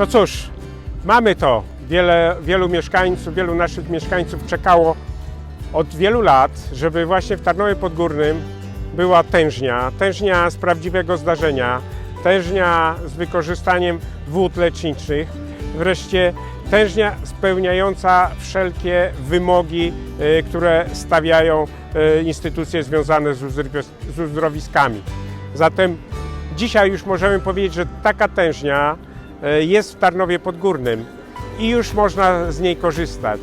No cóż, mamy to. Wiele, wielu mieszkańców, wielu naszych mieszkańców czekało od wielu lat, żeby właśnie w Tarnowie Podgórnym była tężnia. Tężnia z prawdziwego zdarzenia, tężnia z wykorzystaniem wód leczniczych, wreszcie tężnia spełniająca wszelkie wymogi, y, które stawiają y, instytucje związane z uzdrowi- z uzdrowiskami. Zatem dzisiaj już możemy powiedzieć, że taka tężnia jest w Tarnowie Podgórnym i już można z niej korzystać.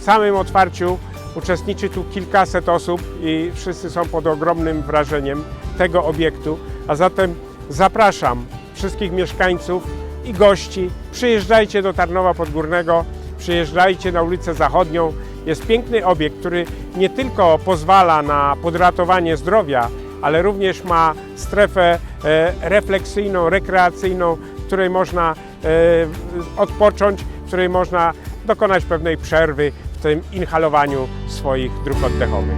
W samym otwarciu uczestniczy tu kilkaset osób i wszyscy są pod ogromnym wrażeniem tego obiektu, a zatem zapraszam wszystkich mieszkańców i gości. Przyjeżdżajcie do Tarnowa Podgórnego, przyjeżdżajcie na ulicę Zachodnią. Jest piękny obiekt, który nie tylko pozwala na podratowanie zdrowia, ale również ma strefę e, refleksyjną, rekreacyjną, której można e, odpocząć, w której można dokonać pewnej przerwy w tym inhalowaniu swoich dróg oddechowych.